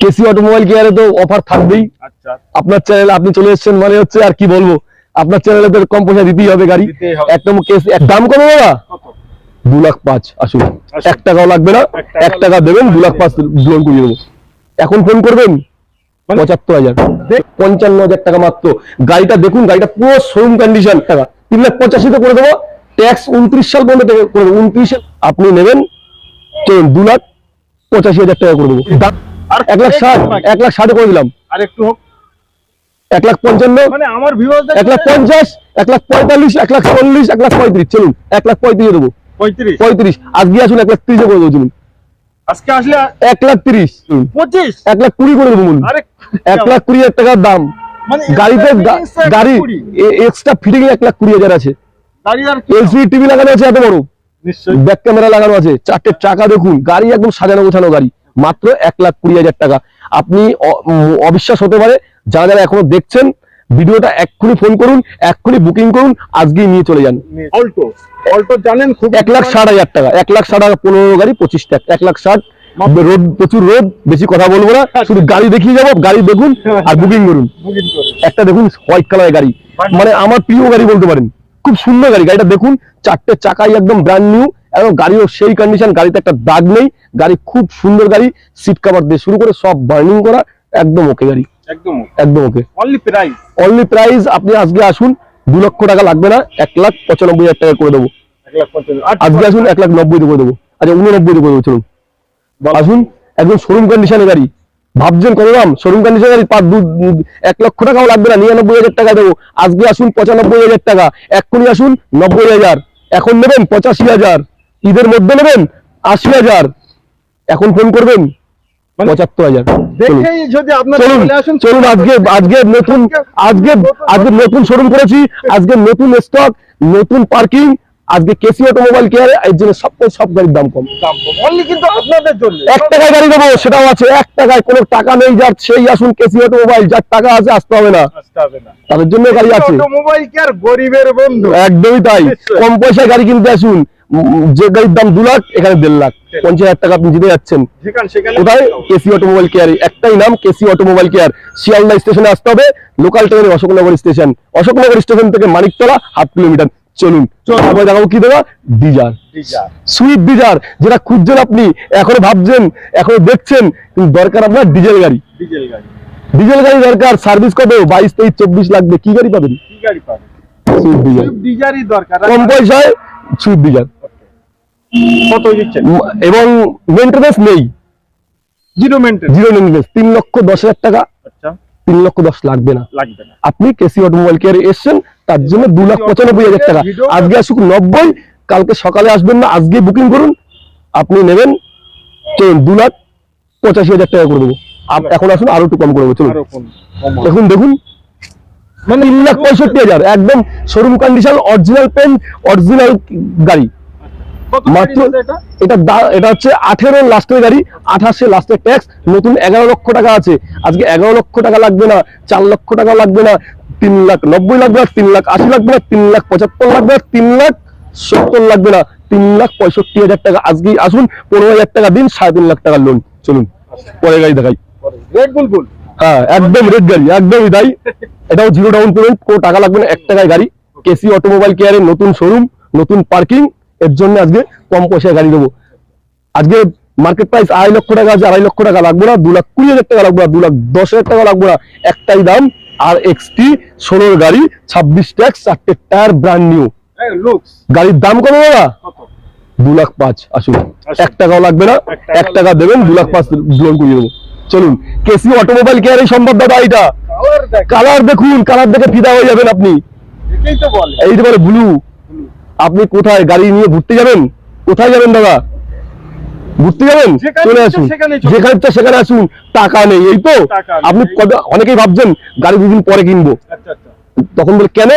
কেসি automobile কেয়ারে তো offer থাকবেই। আচ্ছা। আপনার চ্যানেলে আপনি চলে এসেছেন মানে হচ্ছে আর কি বলব? আপনার চ্যানেলে তো কম পয়সা দিতেই হবে গাড়ি। দিতেই হবে। এক নম্বর দাম কত দাদা? দু লাখ পাঁচ আসুন। এক টাকাও লাগবে না। এক টাকা দেবেন দু লাখ পাঁচ লোন করিয়ে দেবো। এখন ফোন করবেন? মানে- পঁচাত্তর হাজার। পঞ্চান্ন হাজার টাকা মাত্র। গাড়িটা দেখুন গাড়িটা পুরো শোরুম কন্ডিশন টাকা। তিন লাখ পঁচাশিতে করে দেবো। ট্যাক্স উনত্রিশ সাল পর্যন্ত করে দেবো। উনত্রিশ আপনি নেবেন দু লাখ পঁচাশি হাজার টাকা করে দেবো। এক লাখ ষাট এক লাখ ষাটে করে দিলাম আর একটু হোক এক লাখ পঞ্চান্ন মানে আমার ভিউয়ারদের এক লাখ পঞ্চাশ এক লাখ পঁয়তাল্লিশ এক লাখ চল্লিশ এক লাখ পঁয়ত্রিশ চলুন এক লাখ পঁয়ত্রিশে দেবো পঁয়ত্রিশ পঁয়ত্রিশ আজকে আসুন এক লাখ তিরিশে করে দেবো চলুন আজকে আসলে এক লাখ তিরিশ পঁচিশ এক লাখ কুড়ি করে দেবো বলুন এক লাখ কুড়ি হাজার টাকার দাম মানে গাড়িতে গাড়ি এক্সট্রা ফিটিং এক লাখ কুড়ি হাজার আছে এলসিডি টিভি লাগানো আছে এত বড় নিশ্চয়ই ব্যাক ক্যামেরা লাগানো আছে চারটে চাকা দেখুন গাড়ি একদম সাজানো গোছানো গাড়ি মাত্র এক লাখ কুড়ি হাজার টাকা। আপনি অবিশ্বাস হতে পারে যারা যারা এখনও দেখছেন ভিডিওটা এক্ষুনি ফোন করুন এক্ষুনি বুকিং করুন আজকেই নিয়ে চলে যান। অল্টো। অল্টো জানেন খুব এক লাখ ষাট হাজার টাকা এক লাখ ষাট হাজার পনেরো গাড়ি পঁচিশ টাকা এক লাখ ষাট রোড প্রচুর রোদ বেশি কথা বলব না শুধু গাড়ি দেখিয়ে যাব গাড়ি দেখুন আর বুকিং করুন। একটা দেখুন হোয়াইট কালারের গাড়ি। মানে আমার প্রিয় গাড়ি বলতে পারেন। খুব সুন্দর গাড়ি। গাড়িটা দেখুন চারটে চাকাই একদম ব্র্যান্ড নিউ এবং গাড়িও সেই কন্ডিশন গাড়িতে একটা দাগ নেই। গাড়ি খুব সুন্দর গাড়ি সিট কাভার দিয়ে শুরু করে সব বার্নিং করা একদম ওকে গাড়ি। একদম একদম okay only price only price আপনি আজকে আসুন দু লক্ষ টাকা লাগবে না এক লাখ পঁচানব্বই হাজার টাকা করে দেবো। আর আজকে আসুন এক লাখ নব্বই করে দেবো। আচ্ছা উননব্বই করে দেবো চলুন। আসুন একদম শোরুম কন্ডিশনের গাড়ি। ভাবছেন কত দাম শোরুম কন্ডিশনের পাঁচ দু এক লক্ষ টাকাও লাগবে না নিরানব্বই হাজার টাকা দেবো। আজকে আসুন পঁচানব্বই হাজার টাকা। এক্ষুনি আসুন নব্বই হাজার। এখন নেবেন পঁচাশি হাজার। ঈদের মধ্যে নেবেন আশি হাজার। এখন ফোন করবেন মানে পঁচাত্তর হাজার। চলুন। চলুন আজকে আজকে নতুন আজকে আজকে নতুন শোরুম করেছি। আজকে নতুন স্টক নতুন পার্কিং আজকে কেসি অটোমোবাইল কেয়ারে এর জন্য সব সব গাড়ির দাম কম। দাম অনলি কিন্তু আপনাদের জন্য। এক টাকায় গাড়ি দেবো সেটাও আছে। এক টাকায় কোনো টাকা নেই যার সেই আসুন কেসি অটোমোবাইল যার টাকা আছে আসতে হবে না। তাদের জন্য গাড়ি আছে। অটোমোবাইল কি গরিবের বন্ধু। একদমই তাই। কম পয়সায় গাড়ি কিনতে আসুন। যে গাড়ির দাম দু লাখ এখানে দেড় লাখ। পঞ্চাশ হাজার টাকা আপনি জিতে যাচ্ছেন। কোথায়? KC automobile care. একটাই নাম কেসি অটোমোবাইল কেয়ার। শিয়ালদা স্টেশনে আসতে হবে। লোকাল ট্রেনে অশোকনগর স্টেশন। অশোকনগর স্টেশন থেকে মানিকতলা হাফ কিলোমিটার। চলুন চলুন তারপরে দেখাবো কি দেবা ডিজার সুইফট ডিজার যেটা খুঁজছেন আপনি এখনও ভাবছেন এখনও দেখছেন কিন্তু দরকার আপনার ডিজেল গাড়ি। ডিজেল গাড়ি। ডিজেল গাড়ি দরকার সার্ভিস কত? বাইশ তেইশ চব্বিশ লাগবে কি গাড়ি পাবেন? কি গাড়ি ডিজারই দরকার। কম পয়সায় সুইফট ডিজার কত দিচ্ছেন? এবং মেনটেন্যান্স নেই। জিরো মেনটেন জিরো মেনটেন্যান্স তিন লক্ষ দশ হাজার টাকা তিন লক্ষ দশ লাগবে না। লাগবে না। আপনি কেসি অটোমোবাইল কেয়ারে এসছেন তার জন্য দু লাখ পঁচানব্বই হাজার টাকা। আজকে আসুক নব্বই কালকে সকালে আসবেন না আজকে বুকিং করুন। আপনি নেবেন দু লাখ পঁচাশি হাজার টাকা করে দেবো। আপ- এখন আসুন আরও একটু কম করে দেবো চলুন। দেখুন দেখুন। মানে তিন লাখ পঁয়ষট্টি হাজার একদম showroom condition original pen original গাড়ি। মাত্র এটা? এটা হচ্ছে আঠেরো লাস্টের গাড়ি আঠাশে লাস্টের ট্যাক্স নতুন এগারো লক্ষ টাকা আছে। আজকে এগারো লক্ষ টাকা লাগবে না চার লক্ষ টাকা লাগবে না তিন লাখ নব্বই লাগবে না তিন লাখ আশি লাগবে না তিন লাখ পঁচাত্তর লাগবে না তিন লাখ সত্তর লাগবে না তিন লাখ পঁয়ষট্টি হাজার টাকা। আজকেই আসুন পনেরো হাজার টাকা দিন সাড়ে তিন লাখ টাকার লোন চলুন পরে গাড়ি দেখাই। রেড বুলবুল হ্যাঁ একদম রেড গাড়ি একদমই তাই। এটাও জিরো ডাউন পেমেন্ট কোনো টাকা লাগবে না এক টাকায় গাড়ি। কেসি অটোমোবাইল কেয়ারের নতুন শোরুম নতুন পার্কিং এর জন্য আজকে কম পয়সায় গাড়ি দেবো আজকে মার্কেট প্রাইস আড়াই লক্ষ টাকা আছে আড়াই লক্ষ টাকা লাগবে না দু লাখ কুড়ি হাজার টাকা লাগবে না দু লাখ দশ হাজার টাকা লাগবে না। একটাই দাম আর এক্সটি ষোলোর গাড়ি ছাব্বিশ ট্যাক্স চারটে টায়ার ব্র্যান্ড নিউ গাড়ির দাম কত দাদা? দু লাখ পাঁচ আসুন। এক টাকাও লাগবে না এক টাকা দেবেন দু লাখ পাঁচ লোন করিয়ে দেবো। চলুন কেসি অটোমোবাইল কেয়ারই সম্ভব দাদা এটা কালার দেখুন। কালার দেখে ফিদা হয়ে যাবেন আপনি। এইটা বলে। এই বলে ব্লু আপনি কোথায় গাড়ি নিয়ে ঘুরতে যাবেন? কোথায় যাবেন দাদা? ঘুরতে যাবেন? চলে আসুন। যেখানে ইচ্ছা সেখানে আসুন। টাকা নেই এই তো। আপনি অনেকেই ভাবছেন গাড়ি দুদিন পরে কিনবো। আচ্ছা আচ্ছা। তখন বলে কেন?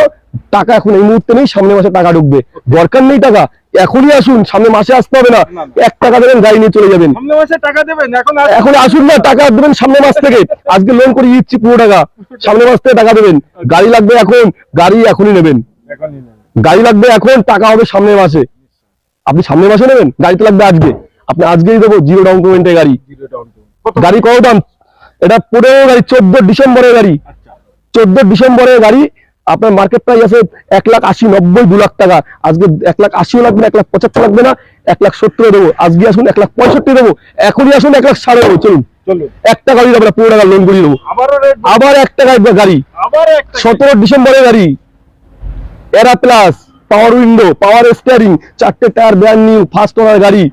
টাকা এখন এই মুহূর্তে নেই সামনে মাসে টাকা ঢুকবে। দরকার নেই টাকা। এখনই আসুন সামনে মাসে আসতে হবে না। এক টাকা দেবেন গাড়ি নিয়ে চলে যাবেন। এখন আসুন না টাকা দেবেন সামনে মাস থেকে। আজকে লোন করে দিচ্ছি পুরো টাকা। সামনে মাস থেকে টাকা দেবেন। গাড়ি লাগবে এখন গাড়ি এখনই নেবেন। গাড়ি লাগবে এখন টাকা হবে সামনের মাসে। আপনি সামনের মাসে নেবেন? গাড়িতে লাগবে আজকে। আপনি আজকেই দেবো জিরো ডাউন পেমেন্টের গাড়ি। জিরো ডাউন পেমেন্ট কত? গাড়ি কত দাম? এটা পনেরো গাড়ি চোদ্দ ডিসেম্বরের গাড়ি। আচ্ছা। চোদ্দ ডিসেম্বরের গাড়ি আপনার মার্কেট প্রাইস আছে এক লাখ আশি নব্বই দু লাখ টাকা। আজকে এক লাখ আশিও লাগবে না এক লাখ পঁচাত্তর লাগবে না এক লাখ সত্তর দেবো। আজকে আসুন এক লাখ পঁয়ষট্টি দেবো। এখনই আসুন এক লাখ সাড়ে দেবো। চলুন। চলুন। একটা গাড়ি আমরা পনেরো টাকা লোন করিয়ে দেবো। আবার একটা গাড়ি। গাড়ি সতেরো ডিসেম্বরের গাড়ি। এরা plus power window power steering চারটে tyre brand new first owner গাড়ি।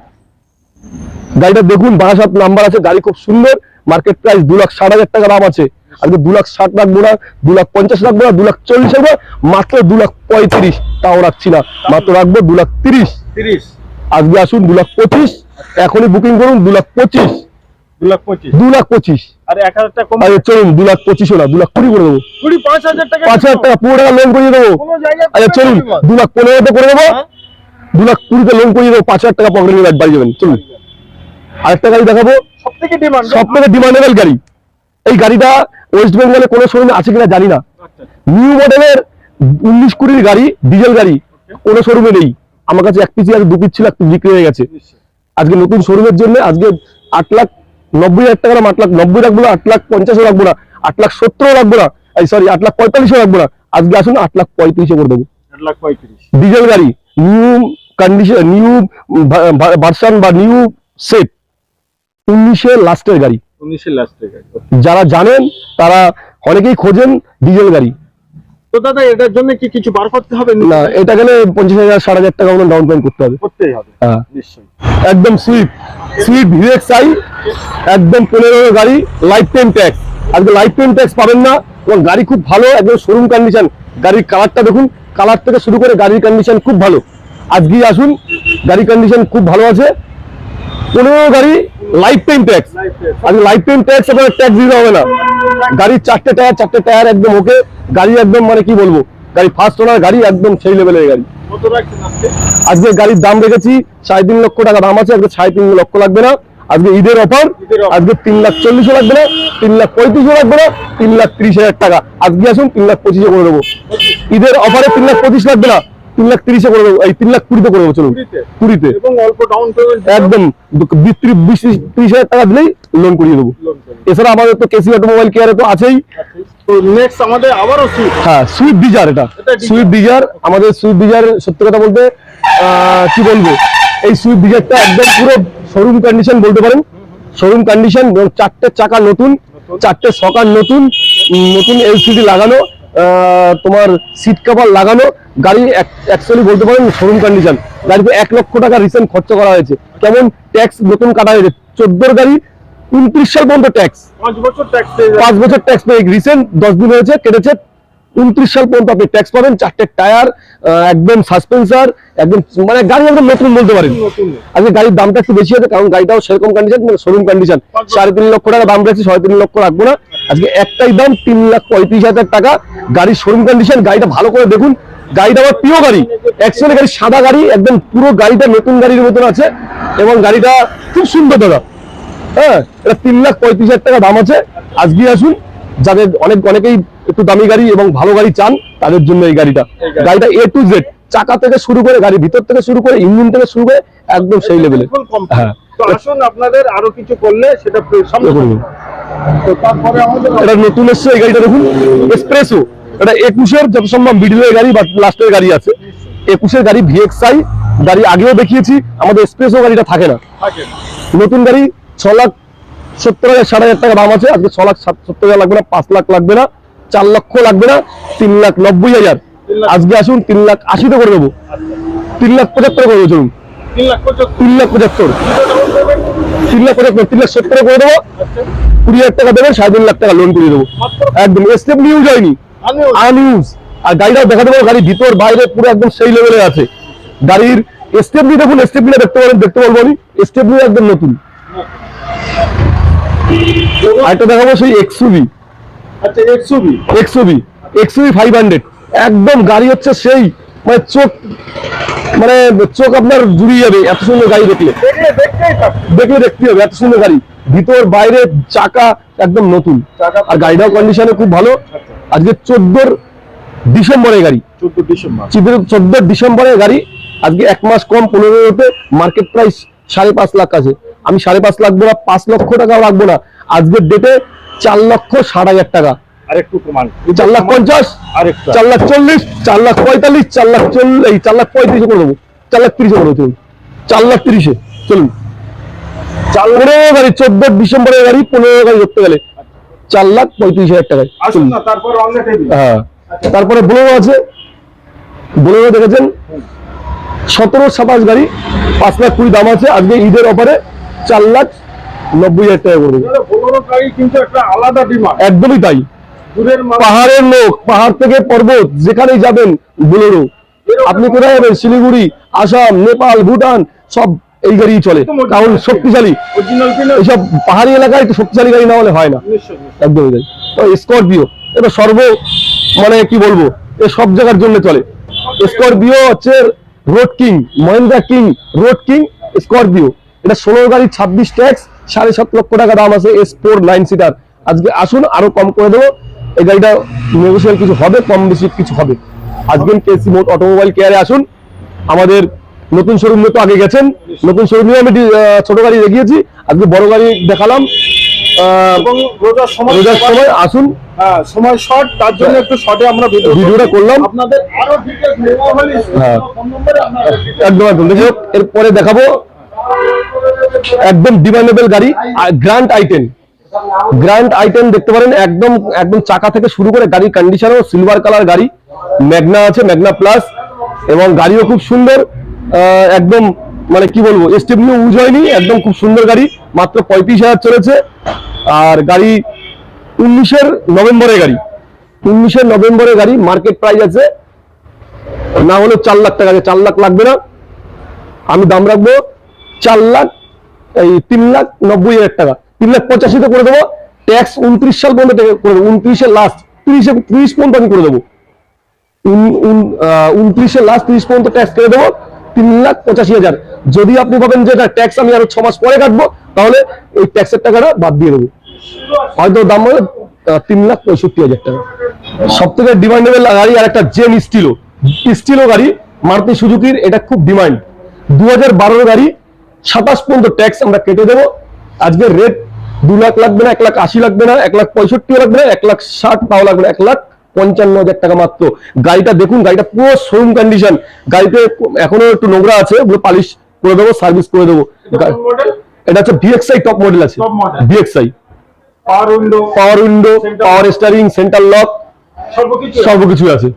গাড়িটা দেখুন বারাসাত নাম্বার আছে গাড়ি খুব সুন্দর মার্কেট প্রাইস দু লাখ ষাট হাজার টাকা দাম আছে। আজকে দু লাখ ষাট রাখব না দু লাখ পঞ্চাশ রাখব না দু লাখ চল্লিশ রাখব মাত্র দু লাখ পঁয়ত্রিশ তাও রাখছি না। মাত্র রাখব দু লাখ তিরিশ। তিরিশ। আজকে আসুন দু লাখ পঁচিশ এখনই বুকিং করুন দু লাখ পঁচিশ। লাখ পঁচিশ। চলুন দু লাখ পঁচিশও না দু লাখ কুড়ি করে দেবো। পাঁচ হাজার টাকা পুরো টাকা লোন করিয়ে দেবো। আচ্ছা চলুন দু লাখ পনেরোতে করে দেবো। হ্যাঁ? দু লাখ কুড়িতে লোন করিয়ে দেবো পাঁচ হাজার টাকা পকেটে নিয়ে বাড়ি যাবেন চলুন। আরেকটা গাড়ি দেখাবো। সব থেকে ডিমান্ডেবল গাড়ি। এই গাড়িটা ওয়েস্ট বেঙ্গলে কোনো শোরুমে আছে কিনা জানি না। আচ্ছা নিউ মডেলের উনিশ কুড়ির গাড়ি ডিজেল গাড়ি কোনো শোরুমে নেই। আমার কাছে এক পিসি আছে দু পিস ছিল এক বিক্রি হয়ে গেছে। আজকে নতুন শোরুমের জন্য আজকে আট লাখ নব্বই হাজার টাকা আট লাখ নব্বই রাখব না আট লাখ পঞ্চাশও রাখব না আট লাখ সত্তরও রাখব না সরি আট লাখ পঁয়তাল্লিশও রাখব না আজকে আসুন আট লাখ পঁয়ত্রিশে করে দেবো। ডিজেল গাড়ি নিউ কন্ডিশন নিউ ভার্সন বা নিউ সেট উনিশের লাস্টের গাড়ি। উনিশের লাস্ট থেকে যারা জানেন তারা অনেকেই খোঁজেন ডিজেল গাড়ি। তো দাদা এটার জন্য কি কিছু বার করতে হবে? না এটা গেলে পঞ্চাশ হাজার ষাট হাজার টাকা ডাউন পেমেন্ট করতে হবে। করতেই হবে। হ্যাঁ। নিশ্চয়ই। একদম সুইফট সুইফট ভিএক্স আই একদম পনেরো গাড়ি লাইফ টাইম ট্যাক্স আজকে লাইফ টাইম ট্যাক্স পাবেন না এবং গাড়ি খুব ভালো একদম শোরুম কন্ডিশন গাড়ির কালারটা দেখুন কালার থেকে শুরু করে গাড়ির কন্ডিশন খুব ভালো। আজকেই আসুন গাড়ির কন্ডিশন খুব ভালো আছে। পনেরো গাড়ি লাইফ টাইম ট্যাক্স আজকে লাইফ টাইম ট্যাক্স আপনার ট্যাক্স দিতে হবে না। গাড়ির চারটে টায়ার চারটে টায়ার একদম ওকে গাড়ি একদম মানে কি বলব? গাড়ি ফার্স্ট ওনার গাড়ি একদম সেই লেভেলের গাড়ি। আজকে? গাড়ির দাম রেখেছি সাড়ে তিন লক্ষ টাকা দাম আছে আজকে সাড়ে তিন লক্ষ লাগবে না। আজকে ঈদের অফার আজকে তিন লাখ চল্লিশও লাগবে না তিন লাখ পঁয়ত্রিশও লাগবে না তিন লাখ ত্রিশ হাজার টাকা। আজকে আসুন তিন লাখ পঁচিশে করে দেবো। ঈদের অফারে তিন লাখ পঁচিশ লাগবে না। তিন লাখ তিরিশে করে দেবো। এই তিন লাখ কুড়িতে করে দেবো চলুন। কুড়িতে? কুড়িতে। এবং অল্প ডাউন পেমেন্ট একদম। বিশ ত্রিশ হাজার টাকা দিলেই লোন করিয়ে দেবো। এছাড়া আমাদের তো কেসি অটোমোবাইল কেয়ারে তো আছেই। নেক্সট আমাদের আবারও হ্যাঁ সুইফট ডিজার এটা। সুইফট ডিজার আমাদের সুইফট ডিজার সত্যি কথা বলতে আহ, কি বলব? এই সুইফট ডিজারটা একদম পুরো শোরুম কন্ডিশন বলতে পারেন। শোরুম কন্ডিশন চারটে চাকা নতুন চারটে সকার নতুন নতুন এলসিডি লাগানো তোমার সিট কভার লাগানো গাড়ি অ্যাকচুয়ালি বলতে পারেন শোরুম কন্ডিশন গাড়িতে এক লক্ষ টাকা রিসেন্ট খরচ করা হয়েছে। কেমন ট্যাক্স নতুন কাটা হয়েছে? চোদ্দোর গাড়ি উনত্রিশ সাল পর্যন্ত ট্যাক্স পাঁচ বছর ট্যাক্স পাঁচ বছর ট্যাক্স পেয়ে রিসেন্ট দশ দিন হয়েছে কেটেছে উনত্রিশ সাল পর্যন্ত আপনি ট্যাক্স পাবেন চারটে টায়ার একদম সাসপেন্সার একদম মানে গাড়ি একদম নতুন বলতে পারেন। আজকে গাড়ির দামটা একটু বেশি আছে কারণ গাড়িটাও সেরকম কন্ডিশন মানে শোরুম কন্ডিশন সাড়ে তিন লক্ষ টাকা দাম রাখছি সাড়ে তিন লক্ষ রাখব না। আজকে একটাই দাম তিন লাখ পঁয়ত্রিশ হাজার টাকা। গাড়ির শোরুম কন্ডিশন গাড়িটা ভালো করে দেখুন। গাড়িটা আমার প্রিয় গাড়ি। অ্যাকচুয়ালি গাড়ি সাদা গাড়ি একদম পুরো গাড়িটা নতুন গাড়ির মতন আছে এবং গাড়িটা খুব সুন্দর দাদা। হ্যাঁ এটা তিন লাখ পঁয়ত্রিশ হাজার টাকা দাম আছে। আজকে আসুন যাদের অনেক অনেকেই একটু দামি গাড়ি এবং ভালো গাড়ি চান তাদের জন্য এই গাড়িটা। গাড়িটা। এ টু জেড চাকা থেকে শুরু করে গাড়ির ভিতর থেকে শুরু করে ইঞ্জিন থেকে শুরু করে একদম সেই লেভেলে হ্যাঁ। আসুন আপনাদের আরও কিছু করলে সেটা সামনে দেখুন। তো তারপরে আমাদের এটা নতুন এসছে এই গাড়িটা দেখুন। এক্সপ্রেসও এটা একুশের যত সম্ভব মিডিলের গাড়ি বা লাস্টের গাড়ি আছে। একুশের গাড়ি ভিএক্সআই গাড়ি আগেও দেখিয়েছি। আমাদের এক্সপ্রেসও গাড়িটা থাকে না। নতুন গাড়ি ছ লাখ সত্তর হাজার ষাট হাজার টাকা দাম আছে। আজকে ছ লাখ সাত- সত্তর হাজার লাগবে না পাঁচ লাখ লাগবে না চার লক্ষ লাগবে না তিন লাখ নব্বই হাজার। আজকে আসুন তিন লাখ আশিতে করে দেবো। তিন লাখ পঁচাত্তর করে দেবো চলুন। তিন লাখ পঁচাত্তর। তিন লাখ পঁচাত্তর। তিন লাখ সত্তর করে দেবো। আচ্ছা। কুড়ি হাজার টাকা দেবেন সাড়ে তিন লাখ টাকা লোন করে দেবো। একদম স্টেপ নিউজ হয়নি। আনইউজ আর গাড়িটাও দেখাতে পারব গাড়ির ভিতর বাইরে পুরো একদম সেই লেভেলে আছে। গাড়ির স্টেপনি দেখুন স্টেপনি দেখতে পারেন দেখতে পারব আমি। স্টেপনি একদম নতুন। আরেকটা দেখাবো সেই এক্সুভি আচ্ছা এক্সুবি এক্সুভি এক্সুভি ফাইভ হান্ড্রেড একদম গাড়ি হচ্ছে সেই মানে চোখ মানে চোখ আপনার জুড়িয়ে যাবে এত সুন্দর গাড়ি দেখলে। দেখলে দেখতে হবে এত সুন্দর গাড়ি। ভিতর বাইরে চাকা একদম নতুন। আর গাড়িটাও কন্ডিশনে খুব ভালো। আজকে চোদ্দোর ডিসেম্বরের গাড়ি। চোদ্দ ডিসেম্বর। চোদ্দ ডিসেম্বরের গাড়ি। আজকে এক মাস কম পনেরোতে মার্কেট প্রাইস সাড়ে পাঁচ লাখ আছে। আমি সাড়ে পাঁচ লাখ না পাঁচ লক্ষ টাকাও রাখব না। আজকের ডেটে চার লক্ষ ষাট হাজার টাকা। কমান চার লাখ পঞ্চাশ আর চার লাখ চল্লিশ চার লাখ পঁয়তাল্লিশ চার লাখ চল্লিশ চার লাখ পঁয়ত্রিশে করে দেবো। চার লাখ তিরিশে করে চলুন। চার লাখ তিরিশে চলুন। চার পনেরো গাড়ি চোদ্দ ডিসেম্বরের গাড়ি পনেরো গাড়ি ধরতে গেলে। চার লাখ পঁয়ত্রিশ হাজার টাকায় হ্যাঁ তারপরে বোলেরো আছে। বোলেরো দেখেছেন? সতেরো সাতাশ গাড়ি পাঁচ লাখ কুড়ি দাম আছে। আজকে ঈদের অফারে চার লাখ নব্বই হাজার টাকা করে। একদমই তাই। পাহাড়ের লোক পাহাড় থেকে পর্বত যেখানেই যাবেন বোলেরো। আপনি কোথায় যাবেন? শিলিগুড়ি আসাম নেপাল ভুটান সব এই গাড়ি চলে। কারণ শক্তিশালী। এইসব পাহাড়ি এলাকায় তো শক্তিশালী গাড়ি না হলে হয় না। একদমই তাই। তো স্করপিও এটা সর্ব মানে কি বলব? এ সব জায়গার জন্য চলে। স্করপিও হচ্ছে road king Mahindra king road king Scorpio. এটা ষোলো গাড়ি ছাব্বিশ ট্যাক্স সাড়ে সাত লক্ষ টাকা দাম আছে এস ফোর নাইন সিটার আজকে আসুন আরও কম করে দেবো। এই গাড়িটা নেগোসিয়াল কিছু হবে কম বেশি কিছু হবে। আজকে কেসি মোট অটোমোবাইল কেয়ারে আসুন। আমাদের নতুন শোরুম তো আগে গেছেন। নতুন শোরুমে আমি ছোট গাড়ি দেখিয়েছি। আজকে বড় গাড়ি দেখালাম। রোজার সময় আসুন। হ্যাঁ সময় শর্ট তার জন্য একটু শর্টে আমরা ভিডিওটা করলাম। আপনাদের আরও ডিটেইলস নেওয়া হ্যাঁ। একদম একদম। দেখো এরপরে দেখাবো। একদম ডিমান্ডেবল গাড়ি গ্র্যান্ড আইটেন গ্র্যান্ড আইটেম দেখতে পারেন, একদম একদম চাকা থেকে শুরু করে গাড়ির কন্ডিশনও সিলভার কালার গাড়ি। ম্যাগনা আছে ম্যাগনা প্লাস এবং গাড়িও খুব সুন্দর। একদম মানে কি বলব স্টেপনি ইউজ হয়নি, একদম খুব সুন্দর গাড়ি, মাত্র পঁয়ত্রিশ হাজার চলেছে। আর গাড়ি উনিশের নভেম্বরের গাড়ি। উনিশের নভেম্বরের গাড়ি মার্কেট প্রাইস আছে। না হলে চার লাখ টাকা চার লাখ লাগবে না। আমি দাম রাখব। চার লাখ এই তিন লাখ নব্বই হাজার টাকা। তিন লাখ পঁচাশিতে করে দেবো ট্যাক্স উনত্রিশ সাল পর্যন্ত করে দেবো উনত্রিশে লাস্ট তিরিশে তিরিশ পর্যন্ত আমি করে দেবো। উন- উন- আহ, উনত্রিশের লাস্ট তিরিশ পর্যন্ত ট্যাক্স করে দেবো তিন লাখ পঁচাশি হাজার। যদি আপনি ভাবেন যে এটা ট্যাক্স আমি আরও ছ মাস পরে কাটবো তাহলে ওই ট্যাক্সের টাকাটা বাদ দিয়ে দেবো। হয়তো দাম হবে তিন লাখ পঁয়ষট্টি হাজার টাকা। সব থেকে ডিমান্ডেবল গাড়ি আর একটা জেন স্টিলো স্টিলো গাড়ি মারুতি সুজুকির এটা খুব ডিমান্ড দু হাজার গাড়ি সাতাশ পর্যন্ত ট্যাক্স আমরা কেটে দেবো। আজকে রেট দু লাখ লাগবে না এক লাখ আশি লাগবে না এক লাখ পঁয়ষট্টি লাগবে না এক লাখ ষাট তাও লাগবে না এক লাখ পঞ্চান্ন হাজার টাকা মাত্র। গাড়িটা দেখুন গাড়িটা পুরো শোরুম কন্ডিশন গাড়িতে এখনও একটু নোংরা আছে ওগুলো পালিশ করে দেবো সার্ভিস করে দেবো। এটা হচ্ছে ভিএক্সআই টপ মডেল আছে। VXI power window power window power steering centre lock সর্বকিছু আছে।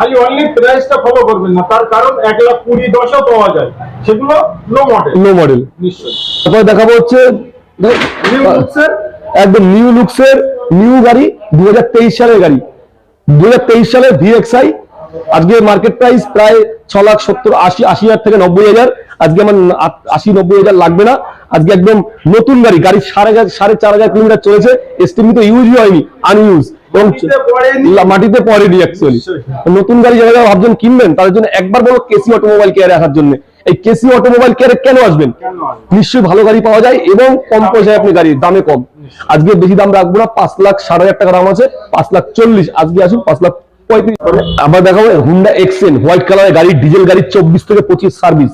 খালি অনলি প্রাইসটা ফলো করবেন না। তার কারণ এক লাখ কুড়ি দশও পাওয়া যায়। সেগুলো লো মডেল নো মডেল নিশ্চয়ই। তারপরে দেখাবো হচ্ছে একদম নিউ লুকসের নিউ গাড়ি দু হাজার তেইশ সালের গাড়ি। দু সালের ভিএক্সআই আজকে মার্কেট প্রাইস প্রায় ছ লাখ সত্তর আশি আশি হাজার থেকে নব্বই হাজার। আজকে আমার আশি নব্বই হাজার লাগবে না। আজকে একদম নতুন গাড়ি গাড়ি সাড়ে সাড়ে চার হাজার কিলোমিটার চলেছে। এসটিভি তো ইউজই হয়নি আনইউজ এবং মাটিতে পড়েনি। অ্যাকচুয়ালি নতুন গাড়ি যারা যারা ভাবছেন কিনবেন তাদের জন্য একবার বলো কেসি অটোমোবাইল কেয়ারে আসার জন্য। এই কেসি অটোমোবাইল কেয়ারে কেন আসবেন? নিশ্চয়ই ভালো গাড়ি পাওয়া যায় এবং কম পয়সায় আপনি গাড়ি দামে কম। আজকে বেশি দাম রাখব না পাঁচ লাখ সাড়ে হাজার টাকা দাম আছে পাঁচ লাখ চল্লিশ আজকে আসুন পাঁচ লাখ পঁয়ত্রিশ। আমরা দেখাবো হুন্ডা এক্সেন হোয়াইট কালারের গাড়ি ডিজেল গাড়ি চব্বিশ থেকে পঁচিশ সার্ভিস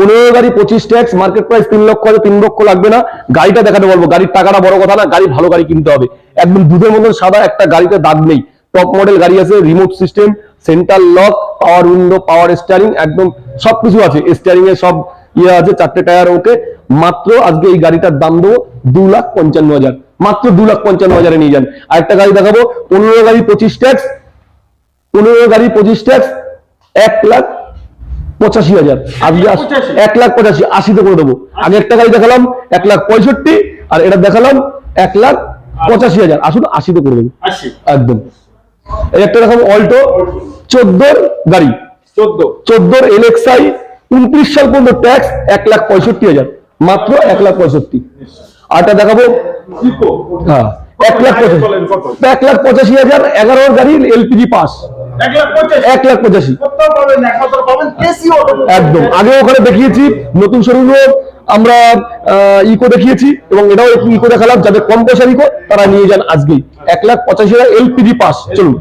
পনেরো গাড়ি, পঁচিশ ট্যাক্স মার্কেট প্রাইস তিন লক্ষ আছে, তিন লক্ষ লাগবে না। গাড়িটা দেখাতে বলব, গাড়ির টাকাটা বড় কথা না, গাড়ি ভালো গাড়ি কিনতে হবে। একদম দুধের মতন সাদা, একটা গাড়িতে দাগ নেই। টপ মডেল গাড়ি আছে remote system centre lock power window power steering একদম সবকিছু আছে। স্টারিং এ সব ইয়ে আছে, চারটে টায়ার ওকে। মাত্র আজকে এই গাড়িটার দাম দেবো দু লাখ পঞ্চান্ন হাজার। মাত্র দু লাখ পঞ্চান্ন হাজারে নিয়ে যান। আরেকটা গাড়ি দেখাবো, পনেরো গাড়ি, পঁচিশ ট্যাক্স, পনেরো গাড়ি, পঁচিশ ট্যাক্স, এক লাখ পঁচাশি হাজার। আজকে এক লাখ পঁচাশি আশিতে করে দেবো। আগে একটা গাড়ি দেখালাম এক লাখ পঁয়ষট্টি আর এটা দেখালাম এক লাখ পঁচাশি হাজার। আসুন আশিতে করে দেবো। একদম। এই একটা দেখাবো অল্টো চোদ্দোর গাড়ি। চোদ্দ। চোদ্দোর এলএক্সআই উনত্রিশ সাল পর্যন্ত ট্যাক্স এক লাখ পঁয়ষট্টি হাজার। মাত্র এক লাখ পঁয়ষট্টি। আর আরটা দেখাবো হ্যাঁ এক লাখ পঁচাশি। এক লাখ পঁচাশি হাজার এগারোর গাড়ি এলপিজি পাস। এক লাখ পঁচাশি। একদম। আগে ওখানে দেখিয়েছি নতুন শোরুমে আমরা ইকো দেখিয়েছি এবং এটাও একটু ইকো দেখালাম যাদের কম পয়সার ইকো তারা নিয়ে যান আজকেই। এক লাখ পঁচাশি হাজার এলপিজি পাস। চলুন।